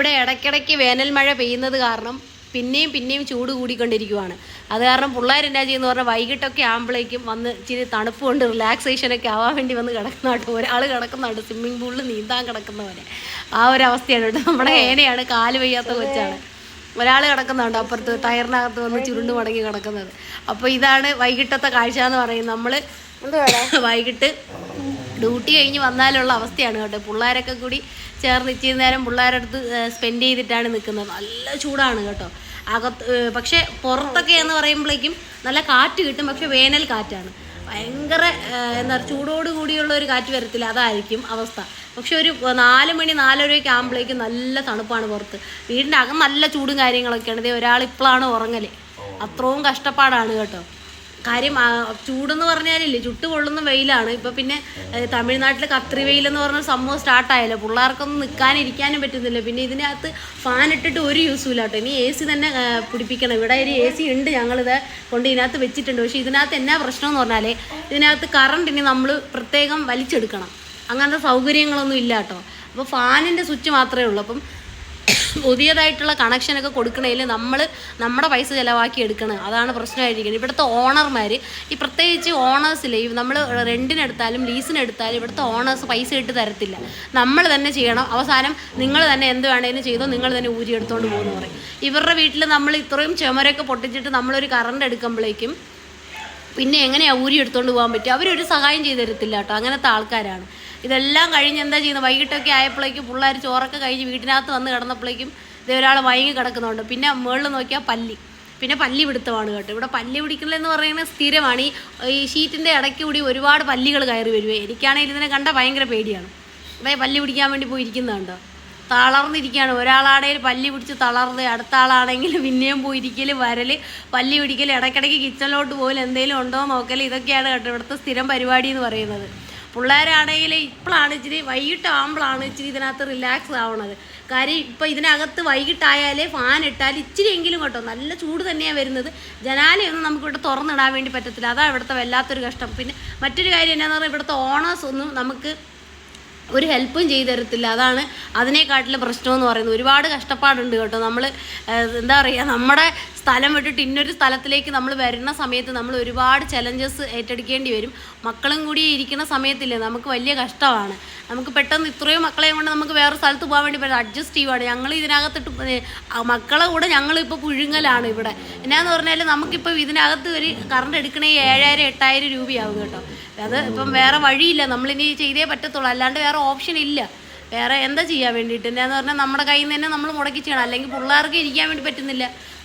ഇവിടെ ഇടയ്ക്കിടയ്ക്ക് വേനൽ മഴ പെയ്യുന്നത് കാരണം പിന്നെയും പിന്നെയും ചൂട് കൂടിക്കൊണ്ടിരിക്കുവാണ്. അത് കാരണം പിള്ളേർ എന്നാ ചെയ്യുന്ന പറഞ്ഞാൽ വൈകിട്ടൊക്കെ ആകുമ്പോഴേക്കും വന്ന് ഇച്ചിരി തണുപ്പ് കൊണ്ട് റിലാക്സേഷനൊക്കെ ആവാൻ വേണ്ടി വന്ന് കിടക്കുന്നതായിട്ട് ഒരാൾ കിടക്കുന്നുണ്ട് സ്വിമ്മിംഗ് പൂളിൽ നീന്താൻ കിടക്കുന്നവരെ ആ ഒരു അവസ്ഥയാണ് കേട്ടോ. നമ്മുടെ ഏനയാണ് കാൽ വയ്യാത്ത കൊച്ചാണ്. ഒരാൾ കിടക്കുന്നുണ്ട് അപ്പുറത്ത് ടയറിനകത്ത് വന്ന് ചുരുണ്ട് മടങ്ങി കിടക്കുന്നത്. അപ്പോൾ ഇതാണ് വൈകിട്ടത്തെ കാഴ്ച എന്ന് പറയുന്നത്. നമ്മൾ വൈകിട്ട് ഡ്യൂട്ടി കഴിഞ്ഞ് വന്നാലുള്ള അവസ്ഥയാണ് കേട്ടോ. പിള്ളേരൊക്കെ കൂടി ചേർന്ന് ഇച്ചിരി നേരം പിള്ളേരുടെ അടുത്ത് സ്പെൻഡ് ചെയ്തിട്ടാണ് നിൽക്കുന്നത്. നല്ല ചൂടാണ് കേട്ടോ. അകത്ത് പക്ഷേ പുറത്തൊക്കെ എന്ന് പറയുമ്പോഴേക്കും നല്ല കാറ്റ് കിട്ടും. പക്ഷെ വേനൽ കാറ്റാണ്. ഭയങ്കര എന്താ പറയുക ചൂടോട് കൂടിയുള്ള ഒരു കാറ്റ് വരത്തില്ല. അതായിരിക്കും അവസ്ഥ. പക്ഷെ ഒരു നാല് മണി നാലരയൊക്കെ ആകുമ്പോഴേക്കും നല്ല തണുപ്പാണ് പുറത്ത്. വീടിന്റെ അകം നല്ല ചൂടും കാര്യങ്ങളൊക്കെയാണ്. ഇതേ ഒരാൾ ഇപ്പോഴാണ് ഉറങ്ങൽ അത്രയും കഷ്ടപ്പാടാണ് കേട്ടോ. കാര്യം ചൂടെന്ന് പറഞ്ഞാലില്ലേ ചുട്ട് കൊള്ളുന്ന വെയിലാണ്. ഇപ്പൊ പിന്നെ തമിഴ്നാട്ടിൽ കത്രി വെയിൽ എന്ന് പറഞ്ഞ സംഭവം സ്റ്റാർട്ടായല്ലോ. പിള്ളേർക്കൊന്നും നിൽക്കാനിരിക്കാനും പറ്റുന്നില്ല. പിന്നെ ഇതിനകത്ത് ഫാൻ ഇട്ടിട്ട് ഒരു യൂസും ഇല്ല കേട്ടോ. ഇനി എ സി തന്നെ പിടിപ്പിക്കണം. ഇവിടെ ഒരു എ സി ഉണ്ട് ഞങ്ങളിത് കൊണ്ട് ഇതിനകത്ത് വെച്ചിട്ടുണ്ട്. പക്ഷേ ഇതിനകത്ത് എന്നാ പ്രശ്നം എന്ന് പറഞ്ഞാൽ ഇതിനകത്ത് കറണ്ട് ഇനി നമ്മൾ പ്രത്യേകം വലിച്ചെടുക്കണം. അങ്ങനത്തെ സൗകര്യങ്ങളൊന്നും ഇല്ല കേട്ടോ. അപ്പോൾ ഫാനിന്റെ സ്വിച്ച് മാത്രമേ ഉള്ളൂ. അപ്പം പുതിയതായിട്ടുള്ള കണക്ഷനൊക്കെ കൊടുക്കണേൽ നമ്മൾ നമ്മുടെ പൈസ ചിലവാക്കി എടുക്കണം. അതാണ് പ്രശ്നമായിരിക്കുന്നത് ഇവിടുത്തെ ഓണർമാർ ഈ പ്രത്യേകിച്ച് ഓണേഴ്സിൽ നമ്മൾ റെന്റിനെടുത്താലും ലീസിനെടുത്താലും ഇവിടുത്തെ ഓണേഴ്സ് പൈസ ഇട്ട് തരത്തില്ല. നമ്മൾ തന്നെ ചെയ്യണം. അവസാനം നിങ്ങൾ തന്നെ എന്ത് വേണേലും ചെയ്തോ നിങ്ങൾ തന്നെ ഊരി എടുത്തോണ്ട് പോകുന്നു പറയും. ഇവരുടെ വീട്ടിൽ നമ്മൾ ഇത്രയും ചുമരൊക്കെ പൊട്ടിച്ചിട്ട് നമ്മളൊരു കറണ്ട് എടുക്കുമ്പോഴേക്കും പിന്നെ എങ്ങനെയാണ് ഊരി എടുത്തുകൊണ്ട് പോകാൻ പറ്റും അവരൊരു സഹായം ചെയ്തു തരത്തില്ല കേട്ടോ. അങ്ങനത്തെ ആൾക്കാരാണ്. ഇതെല്ലാം കഴിഞ്ഞ് എന്താ ചെയ്യുന്നത്? വൈകിട്ടൊക്കെ ആയപ്പോഴേക്കും പിള്ളേർ ചോറൊക്കെ കഴിഞ്ഞ് വീട്ടിനകത്ത് വന്ന് കിടന്നപ്പോഴേക്കും ഇത് ഒരാൾ വൈകി കിടക്കുന്നുണ്ട്. പിന്നെ മുകളിൽ നോക്കിയാൽ പല്ലി. പിന്നെ പല്ലി പിടുത്തമാണ് കേട്ടോ. ഇവിടെ പല്ലി പിടിക്കുന്നതെന്ന് പറയുന്നത് സ്ഥിരമാണ്. ഈ ഷീറ്റിന്റെ ഇടയ്ക്ക് കൂടി ഒരുപാട് പല്ലികൾ കയറി വരുവേ. എനിക്കാണെങ്കിൽ ഇതിനെ കണ്ട ഭയങ്കര പേടിയാണ്. ഇവിടെ പല്ലി പിടിക്കാൻ വേണ്ടി പോയി ഇരിക്കുന്നുണ്ടോ തളർന്നിരിക്കുകയാണ്. ഒരാളാണെങ്കിൽ പല്ലി പിടിച്ച് തളർന്ന് അടുത്ത ആളാണെങ്കിൽ പിന്നെയും പോയിരിക്കൽ വരൽ പല്ലി പിടിക്കൽ ഇടയ്ക്കിടയ്ക്ക് കിച്ചണിലോട്ട് പോലും എന്തെങ്കിലും ഉണ്ടോ നോക്കൽ ഇതൊക്കെയാണ് കേട്ടോ ഇവിടുത്തെ സ്ഥിരം പരിപാടി എന്ന് പറയുന്നത്. പിള്ളേരാണെങ്കിൽ ഇപ്പോഴാണ് ഇച്ചിരി വൈകിട്ടാകുമ്പോഴാണ് ഇച്ചിരി ഇതിനകത്ത് റിലാക്സ് ആവണത്. കാര്യം ഇപ്പം ഇതിനകത്ത് വൈകിട്ടായാലേ ഫാൻ ഇട്ടാൽ ഇച്ചിരിയെങ്കിലും കേട്ടോ നല്ല ചൂട് തന്നെയാണ് വരുന്നത്. ജനാലയൊന്നും നമുക്ക് ഇവിടെ തുറന്നിടാൻ വേണ്ടി പറ്റത്തില്ല. അതാണ് ഇവിടുത്തെ വല്ലാത്തൊരു കഷ്ടം. പിന്നെ മറ്റൊരു കാര്യം എന്നാന്ന് പറഞ്ഞാൽ ഇവിടുത്തെ ഓണേഴ്സ് ഒന്നും നമുക്ക് ഒരു ഹെൽപ്പും ചെയ്തു തരത്തില്ല. അതാണ് അതിനെക്കാട്ടിലും പ്രശ്നമെന്ന് പറയുന്നത്. ഒരുപാട് കഷ്ടപ്പാടുണ്ട് കേട്ടോ. നമ്മൾ എന്താ പറയുക നമ്മുടെ സ്ഥലം വിട്ടിട്ട് ഇന്നൊരു സ്ഥലത്തിലേക്ക് നമ്മൾ വരുന്ന സമയത്ത് നമ്മൾ ഒരുപാട് ചലഞ്ചസ് ഏറ്റെടുക്കേണ്ടി വരും. മക്കളും കൂടി ഇരിക്കുന്ന സമയത്തില്ലേ നമുക്ക് വലിയ കഷ്ടമാണ്. നമുക്ക് പെട്ടെന്ന് ഇത്രയും മക്കളെയും കൊണ്ട് നമുക്ക് വേറെ സ്ഥലത്ത് പോകാൻ വേണ്ടി പറ്റും അഡ്ജസ്റ്റ് ചെയ്യുവാണ്. ഞങ്ങൾ ഇതിനകത്തിട്ട് മക്കളെ കൂടെ ഞങ്ങളിപ്പോൾ പുഴുങ്ങലാണ് ഇവിടെ. എന്നാന്ന് പറഞ്ഞാൽ നമുക്കിപ്പോൾ ഇതിനകത്ത് ഒരു കറണ്ട് എടുക്കണേ ഏഴായിരം എട്ടായിരം രൂപയാവും കേട്ടോ. അത് ഇപ്പം വേറെ വഴിയില്ല. നമ്മളിനി ചെയ്തേ പറ്റത്തുള്ളൂ. അല്ലാണ്ട് വേറെ ഓപ്ഷൻ ഇല്ല. വേറെ എന്താ ചെയ്യാൻ വേണ്ടിയിട്ട്? എന്നാന്ന് പറഞ്ഞാൽ നമ്മുടെ കയ്യിൽ നിന്ന് തന്നെ നമ്മൾ മുടക്കി ചെയ്യണം. അല്ലെങ്കിൽ പിള്ളേർക്ക് ഇരിക്കാൻ വേണ്ടി പറ്റുന്നില്ല.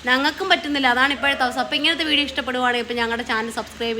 ഞങ്ങൾക്കും പറ്റുന്നില്ല. അതാണ് ഇപ്പോഴത്തെ അവസ്ഥ. അപ്പോൾ ഇങ്ങനത്തെ വീഡിയോ ഇഷ്ടപ്പെടുവാണെങ്കിൽ ഇപ്പോൾ ഞങ്ങളുടെ ചാനൽ സബ്സ്ക്രൈബ്